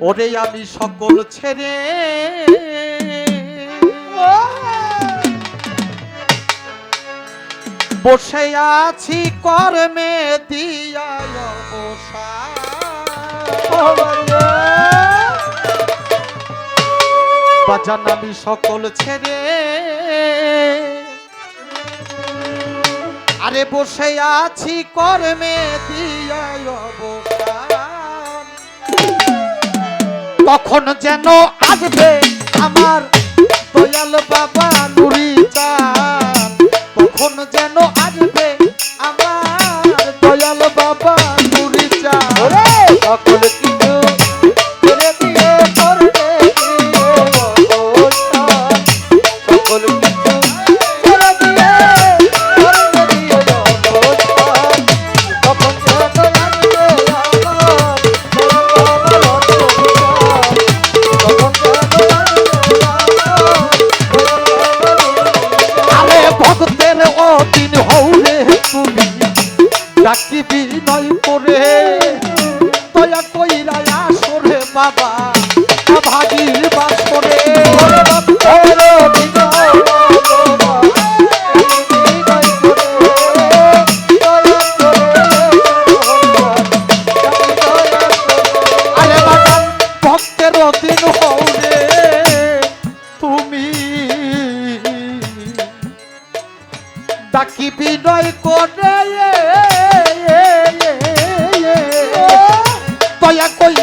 ওরে আমি সকল ছেড়ে বসে আছি কর্মে দিয়া বাজান আমি সকল ছেড়ে। আরে বসে আছি কর্মে দিয়া কখন যেন আসবে আমার দয়াল বাবা নুরি চান কখন যেন আসবে কইরা কইরা আসরে বাবা। ভাগির বাসরে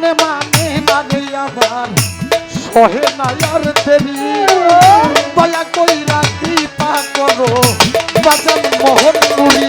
মনে মানে মানে আমার সহে না আর দেরি দয়া কইরা কৃপা করো। বাজান মোহন নুরি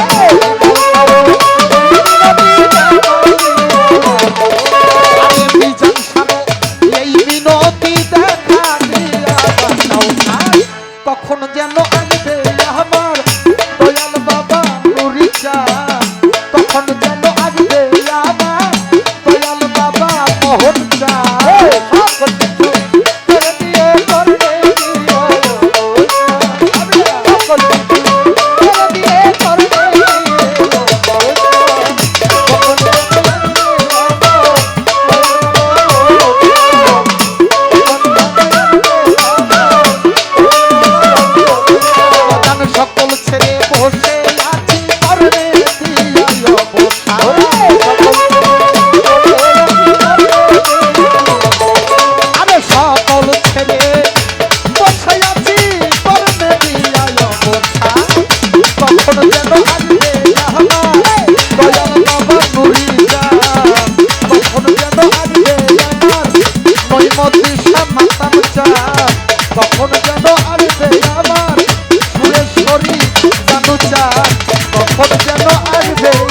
যেন